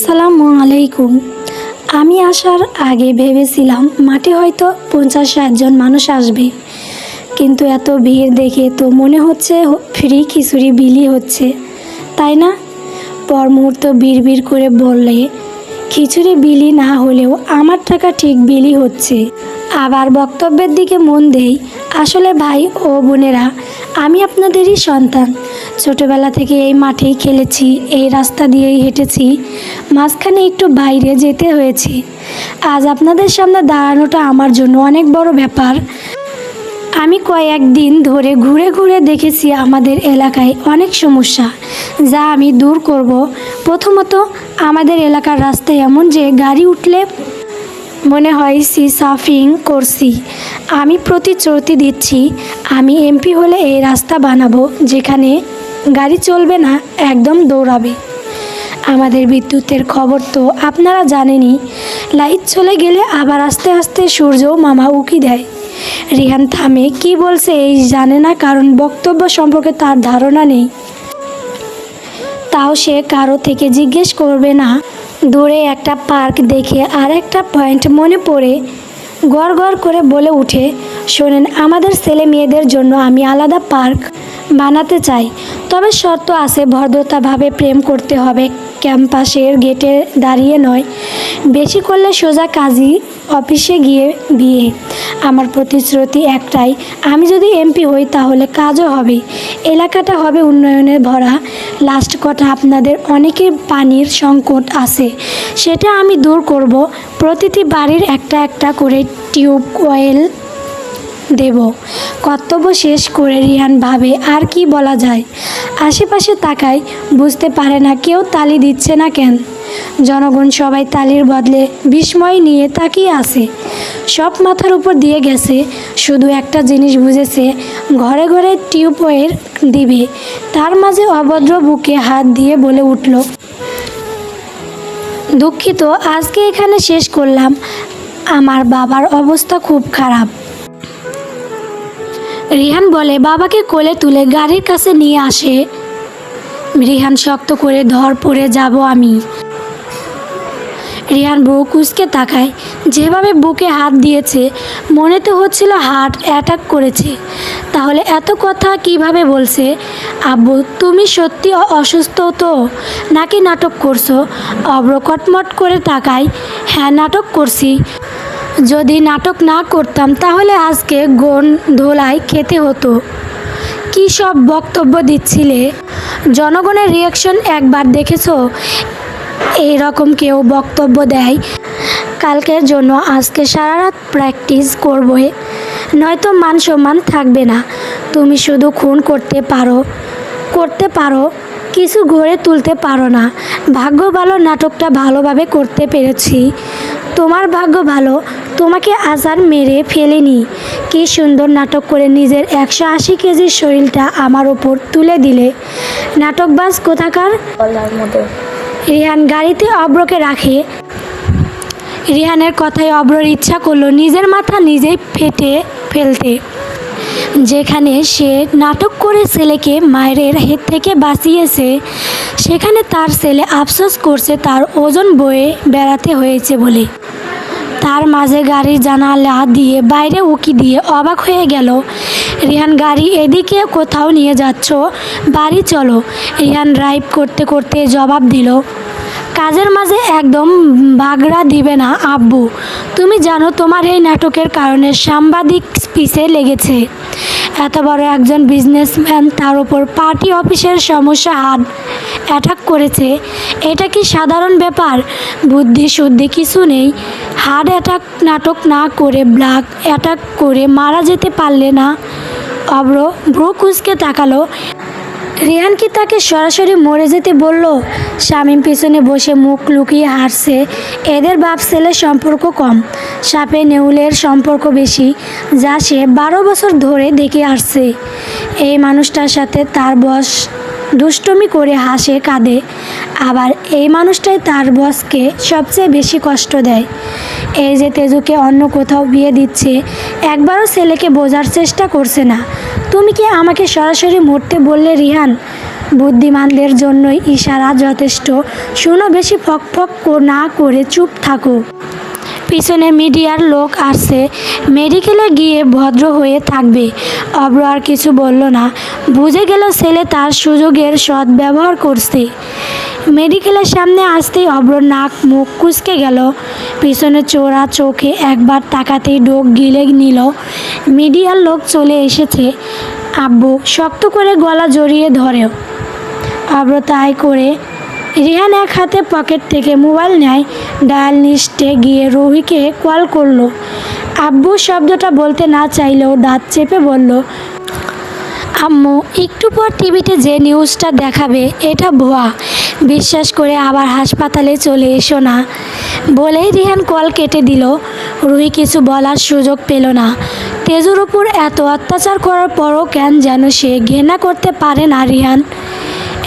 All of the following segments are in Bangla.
আসসালামু আলাইকুম। আমি আসার আগে ভেবেছিলাম মাঠে হয়তো পঞ্চাশ ষাটজন মানুষ আসবে। কিন্তু এত ভিড় দেখে তো মনে হচ্ছে ফ্রি খিচুড়ি বিলি হচ্ছে। তাই না? পর মুহূর্ত বিড় বিড় করে বললে, খিচুড়ি বিলি না হলেও আমার টাকা ঠিক বিলি হচ্ছে। আবার বক্তব্যের দিকে মন দেই, আসলে ভাই ও বোনেরা আমি আপনাদেরই সন্তান। ছোটোবেলা থেকে এই মাঠেই খেলেছি, এই রাস্তা দিয়েই হেঁটেছি, মাঝখানে একটু বাইরে যেতে হয়েছে। আজ আপনাদের সামনে দাঁড়ানোটা আমার জন্য অনেক বড় ব্যাপার। আমি কয়েকদিন ধরে ঘুরে ঘুরে দেখেছি আমাদের এলাকায় অনেক সমস্যা, যা আমি দূর করব। প্রথমত, আমাদের এলাকার রাস্তা এমন যে গাড়ি উঠলে মনে হয় সি সাফিং করছি। আমি প্রতিশ্রুতি দিচ্ছি, আমি এমপি হলে এই রাস্তা বানাবো যেখানে গাড়ি চলবে না, একদম দৌড়াবে। আমাদের বিদ্যুতের খবর তো আপনারা জানেনই, লাইট চলে গেলে আবার আস্তে আস্তে সূর্য মামা উকি দেয়। রিহান থামে, কি বলছে এই জানে না, কারণ বক্তব্য সম্পর্কে তার ধারণা নেই। তাও সে কারও থেকে জিজ্ঞেস করবে না। দূরে একটা পার্ক দেখে আর একটা পয়েন্ট মনে পড়ে গড় গড় করে বলে উঠে শোনেন, আমাদের ছেলে মেয়েদের জন্য আমি আলাদা পার্ক বানাতে চাই। তবে শর্ত আছে, ভদ্রতাভাবে প্রেম করতে হবে। ক্যাম্পাসের গেটে দাঁড়িয়ে নয়। বেশি করলে সোজা কাজী অফিসে গিয়ে বিয়ে। আমার প্রতিশ্রুতি একটাই, আমি যদি এমপি হই তাহলে কাজও হবে। এলাকাটা হবে উন্নয়নে ভরা। লাস্ট কথা, আপনাদের অনেকের পানির সংকট আছে। সেটা আমি দূর করব। প্রতিটি বাড়ির একটা একটা করে টিউব ওয়েল দেব। কর্তব্য শেষ করে রিহান ভাবে, আর কি বলা যায়? আশেপাশে তাকায়, বুঝতে পারে না কেউ তালি দিচ্ছে না কেন। জনগণ সবাই তালির বদলে বিস্ময় নিয়ে তাকিয়ে আছে। সব মাথার উপর দিয়ে গেছে, শুধু একটা জিনিস বুঝেছে, ঘরে ঘরে টিউবওয়েল দিবে। তার মাঝে অভদ্র বুকে হাত দিয়ে বলে উঠল, দুঃখিত, আজকে এখানে শেষ করলাম। আমার বাবার অবস্থা খুব খারাপ। রিহান বলে, বাবাকে কোলে তুলে গাড়ির কাছে নিয়ে আসে। রিহান শক্ত করে ধর পড়ে যাব আমি। রিহান বউ কুচকে তাকায়, যেভাবে বুকে হাত দিয়েছে, মনে তো হচ্ছিল হার্ট অ্যাটাক করেছে। তাহলে এত কথা কীভাবে বলছে? আব্বু, তুমি সত্যি অসুস্থ তো? নাকি নাটক করছ? অব্রকটমট করে তাকায় হ্যাঁ নাটক করছি। যদি নাটক না করতাম, তাহলে আজকে গন ধোলাই খেতে হতো। কী সব বক্তব্য দিচ্ছিলে? জনগণের রিয়াকশন একবার দেখেছ? এই রকম কেউ বক্তব্য দেয়? কালকের জন্য আজকে সারা রাত প্র্যাকটিস করবে নয়তো মান সম্মান থাকবে না। তুমি শুধু খুন করতে পারো। করতে পারো। কিছু গড়ে তুলতে পারো না। ভাগ্য ভালো নাটকটা ভালোভাবে করতে পেরেছি। তোমার ভাগ্য ভালো, তোমাকে আজার মেরে ফেলেনি। কি সুন্দর নাটক করে নিজের একশো আশি কেজির শরীরটা আমার ওপর তুলে দিলে। নাটকবাজ কোথাকার? রিহান গাড়িতে অব্রকে রাখে। রিহানের কথায় অব্রর ইচ্ছা করল নিজের মাথা নিজেই ফেটে ফেলতে। যেখানে সে নাটক করে ছেলেকে মায়ের হেদ থেকে বাঁচিয়েছে, সেখানে তার ছেলে আফসোস করছে তার ওজন বয়ে বেড়াতে হয়েছে বলে। তার মাঝে গাড়ির জানালা দিয়ে বাইরে উকি দিয়ে অবাক হয়ে গেল রিহান গাড়ি এদিকে কোথাও নিয়ে যাচ্ছ? বাড়ি চলো। রিহান ড্রাইভ করতে করতে জবাব দিল, কাজের মাঝে একদম বাগড়া দিবে না, আব্বু। তুমি জানো তোমার এই নাটকের কারণে সাংবাদিক পিছে লেগেছে। এত বড় একজন বিজনেসম্যান তার উপর পার্টি অফিসের সমস্যা হাত অ্যাটাক করেছে। এটা কি সাধারণ ব্যাপার? বুদ্ধি শুদ্ধি কিছু নেই। হার্ট অ্যাটাক নাটক না করে ব্লাক অ্যাটাক করে মারা যেতে পারলে না। অব্র ভ্রু কুচকে তাকালো। রিয়ান কি তাকে সরাসরি মরে যেতে বলল। শামীম পিছনে বসে মুখ লুকিয়ে হাসছে। এদের বাপ ছেলের সম্পর্ক কম। সাপে, নেউলের সম্পর্ক বেশি, যা সে বারো বছর ধরে দেখে আসছে। এই মানুষটার সাথে তার বস দুষ্টমি করে হাসে, কাঁদে। আবার এই মানুষটাই তার বসকে সবচেয়ে বেশি কষ্ট দেয়। এই যে তেজুকে অন্য কোথাও বিয়ে দিচ্ছে, একবারও ছেলেকে বোঝার চেষ্টা করছে না। তুমি কি আমাকে সরাসরি মরতে বললে, রিহান? বুদ্ধিমানদের জন্যই ইশারা যথেষ্ট। শুনো, বেশি ফক ফক না করে চুপ থাকো। পিছনে মিডিয়ার লোক আসছে। মেডিকেলে গিয়ে ভদ্র হয়ে থাকবে। অব্র আর কিছু বলল না। বুঝে গেল ছেলে তার সুযোগের সৎ ব্যবহার করছে। মেডিকেলের সামনে আসতেই অব্র নাক মুখ কুচকে গেল। পিছনে চোরা চোখে একবার তাকাতেই ডোক গিলে নিল। মিডিয়ার লোক চলে এসেছে। আব্বু শক্ত করে গলা জড়িয়ে ধরেও। অব্র তাই করে রিহান এক হাতে পকেট থেকে মোবাইল নেয়, ডায়াল লিস্টে গিয়ে রোহিকে কল করল। আব্বু শব্দটা বলতে না চাইলেও দাঁত চেপে বলল, আম্মু, একটু পর টিভিতে যে নিউজটা দেখাবে, এটা ভুয়া। বিশ্বাস করে আবার হাসপাতালে চলে এসো না। বলেই রিহান কল কেটে দিল। রুহি কিছু বলার সুযোগ পেল না। তেজুর উপর এত অত্যাচার করার পরও কেন যেন সে ঘৃণা করতে পারে না রিহান।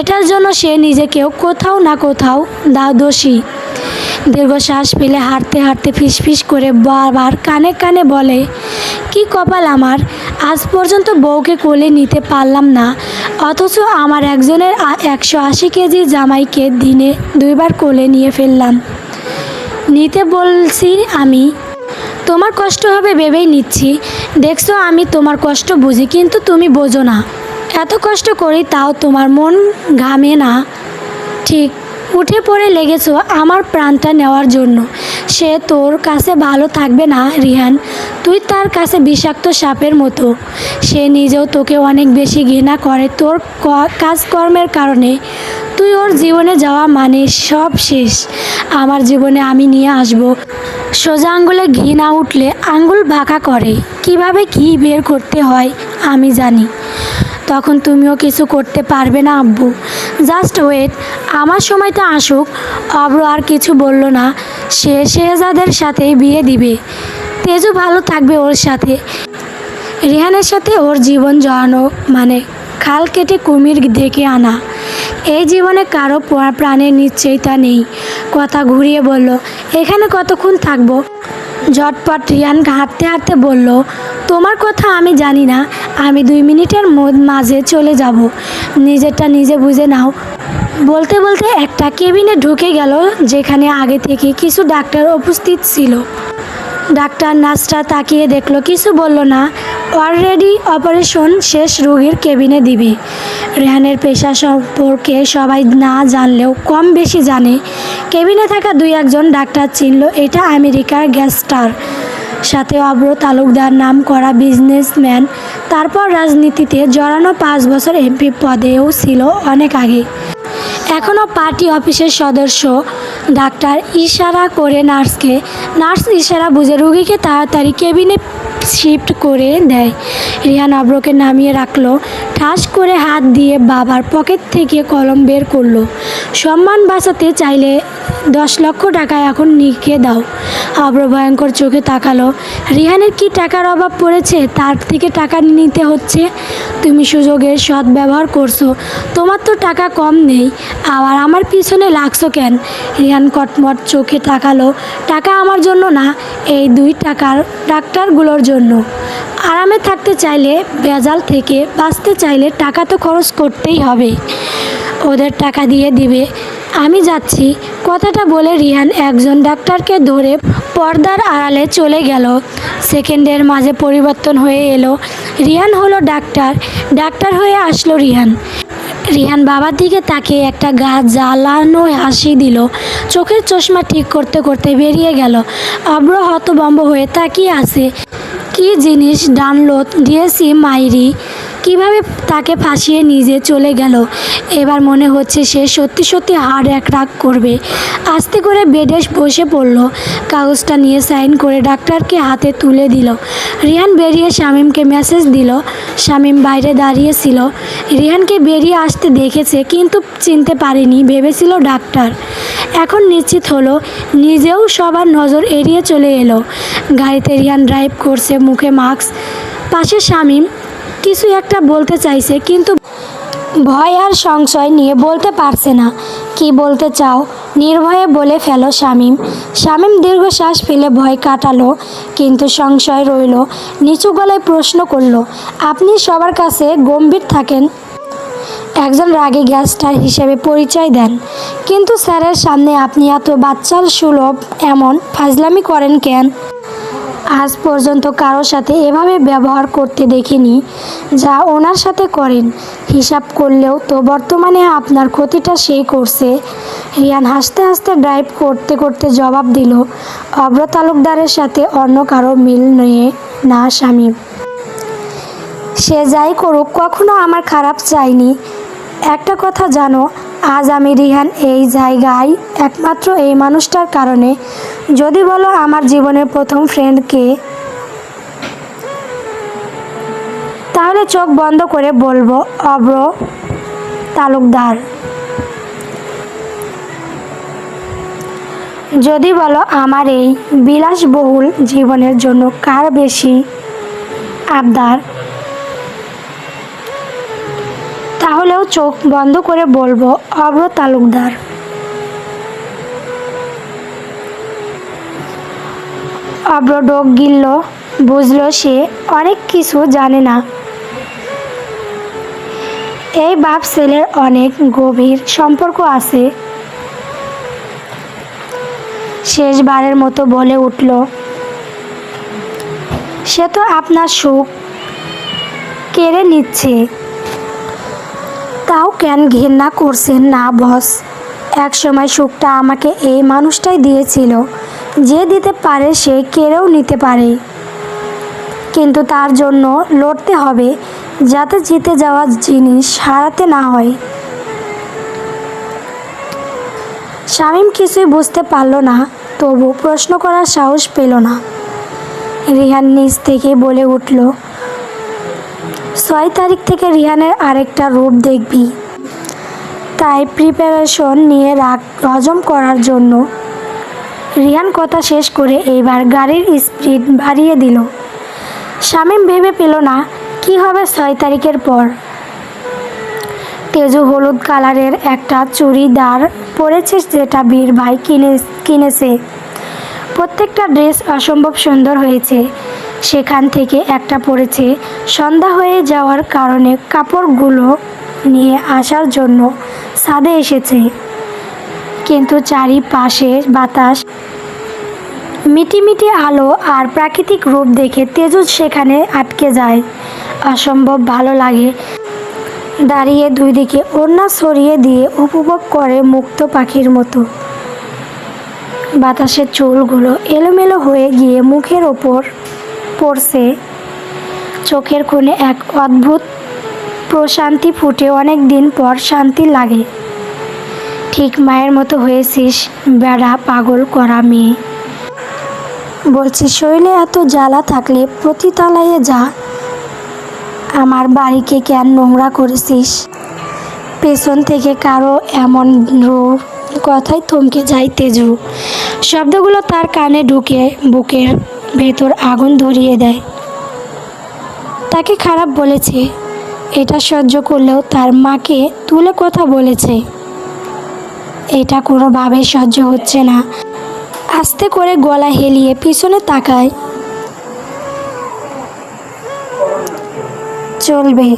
এটার জন্য সে নিজেকেও কোথাও না কোথাও দা দোষী দীর্ঘশ্বাস ফেলে হাঁটতে হাঁটতে ফিসফিস করে বারবার কানে কানে বলে, কি কপাল আমার? আজ পর্যন্ত বউকে কোলে নিতে পারলাম না। অথচ আমার একজনের একশো আশি কেজি জামাইকে দিনে দুইবার কোলে নিয়ে ফেললাম। নিতে বলছি আমি, তোমার কষ্ট হবে ভেবেই নিচ্ছি। দেখছ আমি তোমার কষ্ট বুঝি, কিন্তু তুমি বোঝো না। এত কষ্ট করি তাও তোমার মন ঘামে না। ঠিক, উঠে পড়ে লেগেছো আমার প্রাণটা নেওয়ার জন্য। সে তোর কাছে ভালো থাকবে না, রিহান। তুই তার কাছে বিষাক্ত সাপের মতো। সে নিজেও তোকে অনেক বেশি ঘৃণা করে তোর কাজকর্মের কারণে। তুই ওর জীবনে যাওয়া মানে সব শেষ। আমার জীবনে আমি নিয়ে আসব। সোজা আঙ্গুলে ঘি না উঠলে আঙ্গুল বাঁকা করে। কীভাবে ঘি বের করতে হয় আমি জানি। তখন তুমিও কিছু করতে পারবে না, আব্বু। জাস্ট ওয়েট আমার সময়টা আসুক। অব্র আর কিছু বলল না। সে শেহজাদের সাথেই বিয়ে দিবে। তেজু ভালো থাকবে ওর সাথে। রেহানের সাথে ওর জীবন জড়ানো মানে খাল কেটে কুমির ডেকে আনা। এই জীবনে কারও প্রা- প্রাণের নিশ্চয়তা নেই। কথা ঘুরিয়ে বলল, এখানে কতক্ষণ থাকব? ঝটপট রিয়ান হাঁটতে হাঁটতে বলল তোমার কথা আমি জানি না। আমি দুই মিনিটের মাঝে চলে যাব। নিজেরটা নিজে বুঝে নাও। বলতে বলতে একটা কেবিনে ঢুকে গেল, যেখানে আগে থেকে কিছু ডাক্তার উপস্থিত ছিল। ডাক্তার নার্সরা তাকিয়ে দেখল, কিছু বলল না। অলরেডি অপারেশন শেষ, রোগীর কেবিনে দিবে। রেহানের পেশা সম্পর্কে সবাই না জানলেও কম বেশি জানে। কেবিনে থাকা দুই একজন ডাক্তার চিনল, এটা আমেরিকার গ্যাস্টার। সাথে অব্র তালুকদার নাম করা বিজনেসম্যান তারপর রাজনীতিতে জড়ানো পাঁচ বছর এমপি পদেও ছিল অনেক আগে। এখনও পার্টি অফিসের সদস্য। ডাক্তার ইশারা করে নার্সকে। নার্স ইশারা বুঝে রুগীকে তাড়াতাড়ি কেবিনে শিফট করে দেয়। রিহান অব্রকে নামিয়ে রাখল। ঠাস করে হাত দিয়ে বাবার পকেট থেকে কলম বের করল। সম্মান বাঁচাতে চাইলে দশ লক্ষ টাকা এখন নিকে দাও। অব্র ভয়ঙ্কর চোখে তাকালো। রিহানের কি টাকার অভাব পড়েছে, তার থেকে টাকা নিতে হচ্ছে? তুমি সুযোগের সৎ ব্যবহার করছ, তোমার তো টাকা কম নেই। আবার আমার পিছনে লাগছো কেন? রিহান কটমট চোখে তাকালো। টাকা আমার জন্য না, এই দুই টাকার ডাক্তারগুলোর জন্য। আরামে থাকতে চাইলে বেজাল থেকে বাঁচতে চাইলে টাকা তো খরচ করতেই হবে। ওদের টাকা দিয়ে দিবে। আমি যাচ্ছি। কথাটা বলে রিহান একজন ডাক্তারকে ধরে পর্দার আড়ালে চলে গেল। সেকেন্ডের মাঝে পরিবর্তন হয়ে এলো। রিহান হলো ডাক্তার। ডাক্তার হয়ে আসলো রিহান রিহান বাবার দিকে তাকিয়ে একটা গা জ্বালানো হাসি দিল। চোখের চশমা ঠিক করতে করতে বেরিয়ে গেল। অব্র হতবম্ব হয়ে তাকিয়ে আছে। কি জিনিস ডানলো দিয়েছি মাইরি? কীভাবে তাকে ফাঁসিয়ে নিজে চলে গেল? এবার মনে হচ্ছে সে সত্যি সত্যি হার্ট অ্যাটাক করবে। আস্তে করে বেডে বসে পড়ল। কাগজটা নিয়ে সাইন করে ডাক্তারকে হাতে তুলে দিল। রিহান বেরিয়ে শামীমকে মেসেজ দিল। শামীম বাইরে দাঁড়িয়েছিল রিহানকে বেরিয়ে আসতে দেখেছে কিন্তু চিনতে পারেনি, ভেবেছিল ডাক্তার। এখন নিশ্চিত হলো, নিজেও সবার নজর এড়িয়ে চলে এলো। গাড়িতে রিহান ড্রাইভ করছে, মুখে মাস্ক। পাশে শামীম কিছু একটা বলতে চাইছে, কিন্তু ভয় আর সংশয় নিয়ে বলতে পারছে না। কি বলতে চাও? নির্ভয়ে বলে ফেলো শামীম। শামীম দীর্ঘশ্বাস ফেলে ভয় কাটালো, কিন্তু সংশয় রইল, নিচু গলায় প্রশ্ন করল, আপনি সবার কাছে গম্ভীর থাকেন? একজন রাগে গ্যাংস্টার হিসেবে পরিচয় দেন, কিন্তু স্যারের সামনে আপনি এত বাচ্চার সুলভ এমন ফাজলামি করেন কেন? আজ পর্যন্ত কারোর সাথে এভাবে ব্যবহার করতে দেখিনি, যা ওনার সাথে করেন। হিসাব করলেও তো বর্তমানে আপনার ক্ষতিটা সেই করছে। রিয়ান হাসতে হাসতে ড্রাইভ করতে করতে জবাব দিল অব্র তালুকদারের সাথে অন্য কারও মিল নিয়ে না স্বামী সে যাই করুক, কখনো আমার খারাপ চাইনি একটা কথা জানো আজ আমি রিহান এই জায়গায় একমাত্র এই মানুষটার কারণে। যদি বলো আমার জীবনের প্রথম ফ্রেন্ডকে তাহলে চোখ বন্ধ করে বলব অব্র তালুকদার। যদি বলো আমার এই বিলাসবহুল জীবনের জন্য কার বেশি আবদার? তাহলেও চোখ বন্ধ করে বলব অব্র তালুকদার। অব্র ডোক গিলল, বুঝলো সে অনেক কিছু জানে না। এই বাপ ছেলের অনেক গভীর সম্পর্ক আছে। শেষবারের মতো বলে উঠল, সে তো আপনার সুখ কেড়ে নিচ্ছে। কেন ঘৃণা করছেন না, বস? এক সময় সুখটা আমাকে এই মানুষটাই দিয়েছিল। যে দিতে পারে সে কেড়েও নিতে পারে। কিন্তু তার জন্য লড়তে হবে, যাতে জিতে যাওয়া জিনিস হারাতে না হয়। শামীম কিছুই বুঝতে পারল না, তবু প্রশ্ন করার সাহস পেল না। রিহান নিজ থেকে বলে উঠল, ছয় তারিখ থেকে রিহানের আরেকটা রূপ দেখবি। তাই প্রিপারেশন নিয়ে রাগ হজম করার জন্য রিহান কথা শেষ করে এইবার গাড়ির স্পিড বাড়িয়ে দিল। শামীম ভেবে পেল না, কি হবে ছয় তারিখের পর। তেজু হলুদ কালারের একটা চুড়িদার পরেছে যেটা বীর ভাই কিনে, কিনেছে। প্রত্যেকটা ড্রেস অসম্ভব সুন্দর হয়েছে। সেখান থেকে একটা পরেছে সন্ধ্যা হয়ে যাওয়ার কারণে কাপড়গুলো নিয়ে আসার জন্য ছাদে এসেছে। কিন্তু চারিপাশে বাতাস, মিটিমিটি আলো আর প্রাকৃতিক রূপ দেখে তেজু সেখানে আটকে যায়। অসম্ভব ভালো লাগে। দাঁড়িয়ে দুই দিকে ওড়না সরিয়ে দিয়ে উপভোগ করে মুক্ত পাখির মতো। বাতাসের চুলগুলো এলোমেলো হয়ে গিয়ে মুখের ওপর পড়ছে। চোখের কোণে এক অদ্ভুত প্রশান্তি ফুটে, অনেক দিন পর শান্তি লাগে। ঠিক মায়ের মতো হয়েছিস, বেড়া পাগল করা মেয়ে। বলছি, শরীরে এত জ্বালা থাকলে প্রতি প্রতিতলায় যা। আমার বাড়িকে কেন নোংরা করেছিস? পেছন থেকে কারও এমন কথাই থমকে যায় তেজু। শব্দগুলো তার কানে ঢুকে, বুকের ভেতর আগুন ধরিয়ে দেয়। তাকে খারাপ বলেছে। এটা সহ্য করলেও তার মাকে তুলে কথা বলেছে। এটা কোনোভাবে সহ্য হচ্ছে না। আস্তে করে গলা হেলিয়ে পিছনে তাকায়। চলবে।